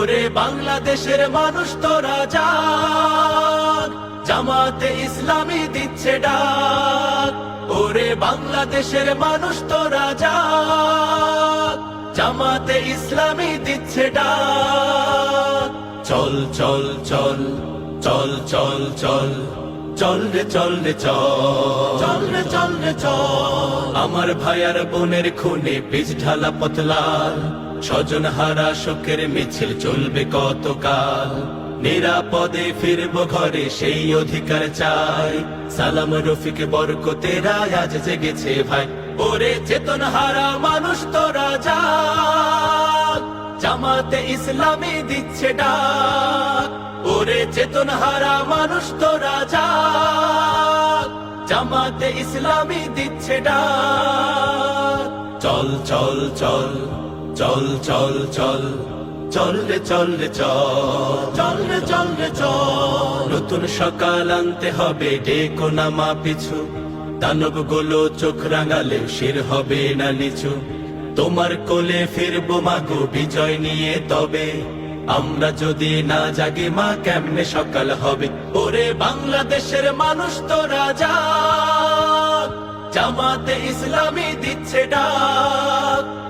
ওরে বাংলাদেশের মানুষ তোরা যাক জামাতে ইসলামী দিচ্ছে ডাক। ওরে বাংলাদেশের মানুষ তোরা যাক জামাতে ইসলামী দিচ্ছে ডাক। চল চল চল চল চল চল চল রে চল রে, চল। চল রে চল রে, চল। আমার ভাইয়ার বোনের খুনে পিছ ঢালা পতলাল স্বজন হারা, শোকের মিছিল চলবে কতকাল? নিরাপদে ফিরব ঘরে সেই অধিকার চাই। সালাম, রফিক বরকতেরা আজ জেগেছে ভাই। ওরে চেতন হারা, মানুষ তো রাজা। জামাতে ইসলামী দিচ্ছে ডাক। ওরে চেতন হারা, মানুষ তো রাজা। জামাতে ইসলামী দিচ্ছে ডাক। চল চল চল। চল চল চল চল রে চল রে চল রে চল রে চল নতুন সকাল আনতে হবে, ডেকো না মা পিছু। দানবগুলো চোখ রাঙালে শির হবে না নিচু। তোমার কোলে ফিরবো মাগো বিজয় নিয়ে তবে। আমরা যদি না জাগে মা, কেমনে সকাল হবে? ওরে বাংলাদেশের মানুষ তো রাজা। জামাতে ইসলামী দিচ্ছে ডাক।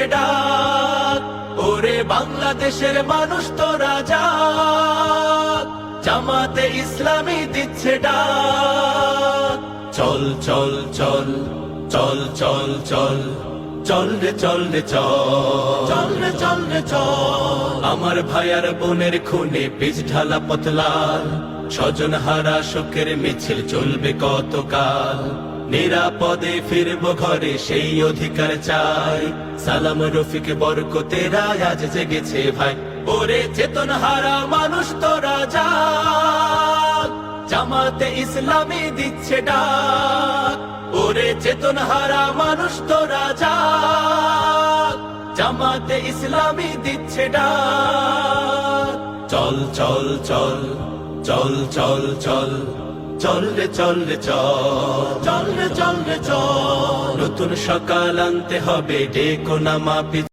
ডাক। ওরে বাংলাদেশের মানুষ তো রাজা। জামাতে ইসলামী দিচ্ছে ডাক। চল চল চল চল চল চল চল রে চল রে চল। রে চল রে, চল। আমার ভাইয়ার বোনের খুনে বীজ ঢালা পতলাল স্বজন হারা শোকের মিছিল চলবে কতকাল। নিরাপদে ফিরব ঘরে সেই অধিকার চাই। সালাম, রফিক বরকতেরা আজ জেগেছে ভাই। ওরে চেতন হারা মানুষ তোরা যা জামাতে ইসলামী দিচ্ছে ডাক। ওরে চেতন হারা মানুষ তোরা যা জামাতে ইসলামী দিচ্ছে ডাক। চল চল চল চল চল চল। চল রে চল রে চল। চল রে চল রে চল। নতুন সকাল আনতে হবে ডেকো নামা